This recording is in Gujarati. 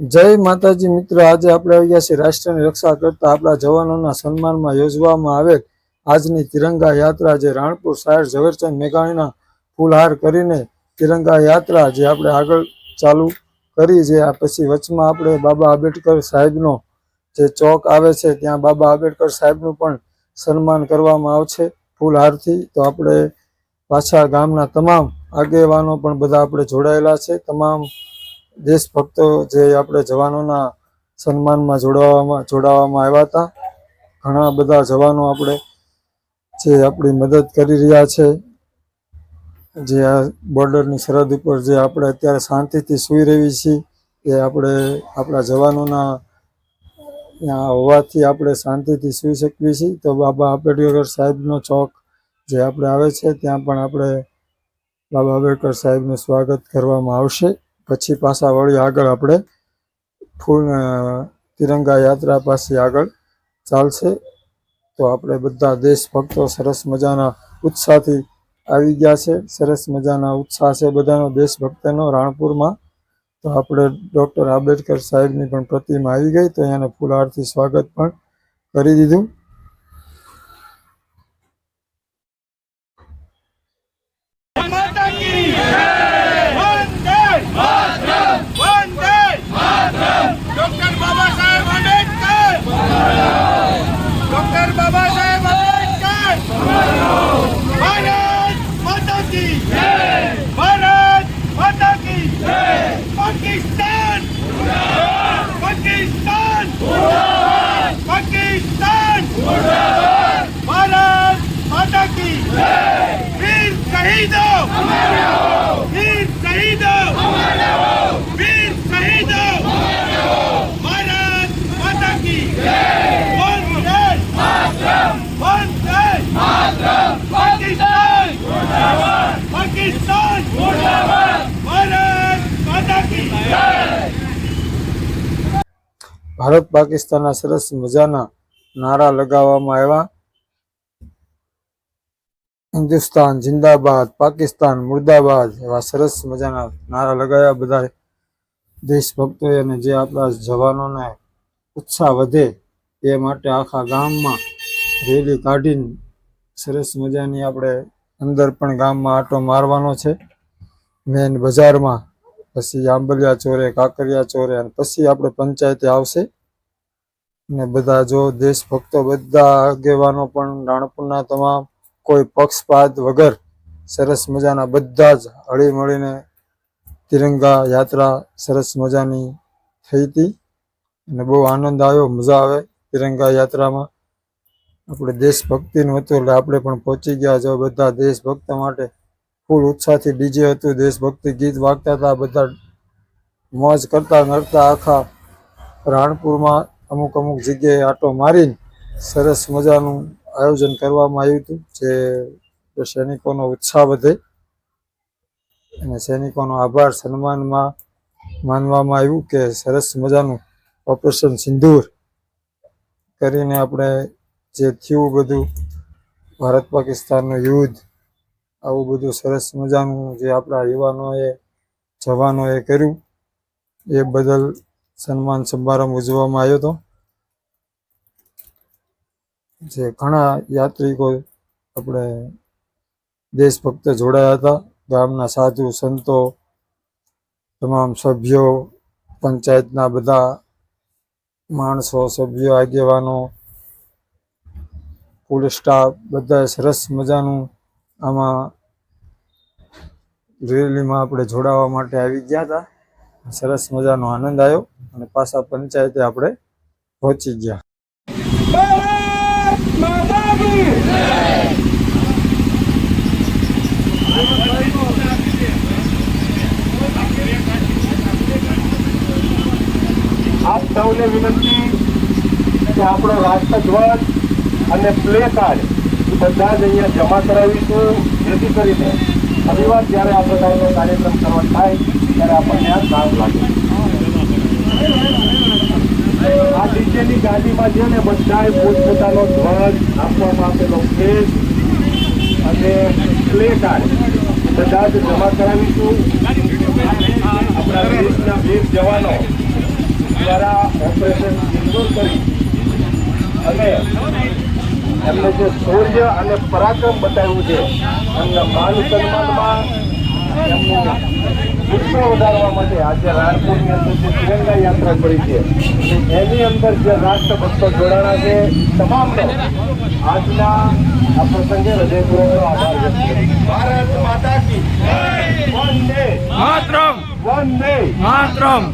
જય માતાજી મિત્રો, આજે આપણે આવ્યા છીએ રાષ્ટ્રની રક્ષા કરતા આપણા જવાનોના સન્માનમાં યોજવામાં આવેલ આજની તિરંગા યાત્રા જે રાણપુર સાહેબ ઝવેરચંદ મેઘાણીના ફૂલહાર કરીને તિરંગા યાત્રા જે આપણે આગળ ચાલુ કરી જે આ પછી વચમાં આપણે બાબા આંબેડકર સાહેબનો જે ચોક આવે છે, ત્યાં બાબા આંબેડકર સાહેબનું પણ સન્માન કરવામાં આવશે ફૂલહારથી. તો આપણે પાછા ગામના તમામ આગેવાનો પણ બધા આપણે જોડાયેલા છે. તમામ દેશભક્તો જે આપણે જવાનોના સન્માનમાં જોડાવામાં જોડાવામાં આવ્યા હતા. ઘણા બધા જવાનો આપણે જે આપણી મદદ કરી રહ્યા છે. જે આ બોર્ડરની સરહદ ઉપર જે આપણે અત્યારે શાંતિથી સૂઈ રહી છીએ, એ આપણે આપણા જવાનોના ત્યાં હોવાથી આપણે શાંતિથી સૂઈ શકીએ છીએ. તો બાબા આંબેડકર સાહેબનો ચોક જે આપણે આવે છે, ત્યાં પણ આપણે બાબા આંબેડકર સાહેબનું સ્વાગત કરવામાં આવશે. પછી પાછા વળી આગળ આપણે ફૂલ તિરંગા યાત્રા પાસે આગળ ચાલશે. તો આપણે બધા દેશભક્તો સરસ મજાના ઉત્સાહથી આવી ગયા છે. સરસ મજાના ઉત્સાહ છે બધાનો દેશભક્તનો રાણપુરમાં. તો આપણે ડૉક્ટર આંબેડકર સાહેબની પણ પ્રતિમા આવી ગઈ તો એને ફૂલહારથી સ્વાગત પણ કરી દીધું. ડોક્ટર બાબા સાહેબ આંબેડકર. ભારત માતા કી ભારત માતા કી પાકિસ્તાન. પાકિસ્તાન. પાકિસ્તાન. ભારત માતા કી વીર શહીદો. ભારત પાકિસ્તાનના સરસ મજાના નારા લગાવવામાં આવ્યા. હિન્દુસ્તાન જિંદાબાદ, પાકિસ્તાન મુર્દાબાદ એવા સરસ મજાના નારા લગાવ્યા. બધા દેશભક્તોએ અને જે આપણા જવાનોને ઉત્સાહ વધે એ માટે આખા ગામમાં રેલી કાઢીને સરસ મજાની આપણે અંદર પણ ગામમાં આટો મારવાનો છે. મેન બજારમાં પછી આંબલિયા ચોરે, કાંકરિયા ચોરે અને પછી આપણે પંચાયતે આવશે. ને બધા જો દેશભક્તો, બધા આગેવાનો પણ, રાણપુરના તમામ કોઈ પક્ષપાત વગર સરસ મજાના બધા જ હળી મળીને તિરંગા યાત્રા સરસ મજાની થઈ હતી. અને બહુ આનંદ આવ્યો, મજા આવે તિરંગા યાત્રામાં. આપણે દેશભક્તિનું હતું એટલે આપણે પણ પહોંચી ગયા જો બધા દેશભક્ત માટે ફૂલ ઉત્સાહથી ડીજે હતું, દેશભક્તિ ગીત વાગતા હતા, બધા મોજ કરતા નડતા આખા રાણપુરમાં અમુક અમુક જગ્યાએ આટો મારીને સરસ મજાનું આયોજન કરવામાં આવ્યું હતું, જે સૈનિકોનો ઉત્સાહ વધે. અને સૈનિકોનો આભાર, સન્માનમાં માનવામાં આવ્યું કે સરસ મજાનું ઓપરેશન સિંદૂર કરીને આપણે જે થયું બધું ભારત પાકિસ્તાનનું યુદ્ધ આવું બધું સરસ મજાનું જે આપણા યુવાનોએ, જવાનોએ કર્યું, એ બદલ સન્માન સમારંભ ઉજવવામાં આવ્યો હતો. જે ઘણા યાત્રિકો આપણે દેશભક્ત જોડાયા હતા. ગામના સાધુ, સંતો, તમામ સભ્યો, પંચાયતના બધા માણસો, સભ્યો, આગેવાનો, પોલીસ સ્ટાફ બધા સરસ મજાનું આમાં રેલીમાં આપણે જોડાવા માટે આવી ગયા હતા. સરસ મજાનો આનંદ આવ્યો અને પાછા પંચાયતે આપણે પહોંચી ગયા. આપ વિનંતી આપણો રાષ્ટ્રધ્વજ અને પ્લે કાર્ડ બધા જ અહીંયા જમા કરાવીશું, જેથી કરીને ફરીવાર જ્યારે આ પ્રકારનો કાર્યક્રમ કરવા થાય, ત્યારે આપણને આ સારું લાગે. આ ડીજેની ગાડીમાં છે ને બધાએ પોતપોતાનો ધ્વજ આપવામાં આપેલો કેસ અને પ્લે કાર્ડ બધા જ જમા કરાવીશું. આપણા દેશના વીર જવાનો ઓપરેશન સિંદૂર કરી અને એમને જે શૌર્ય અને પરાક્રમ બતાવ્યું છે એમના માન સન્માનમાં એમનું ઉત્સાહ વધારવા માટે આજે રાણપુરની અંદર જે તિરંગા યાત્રા કરી છે. એની અંદર જે રાષ્ટ્રભક્તો જોડાણા છે તમામને આજના આ પ્રસંગે હૃદયપૂર્વકનો આભાર વ્યક્ત કરું છું. ભારત માતા કી વંદે. માતરમ વંદે. માતરમ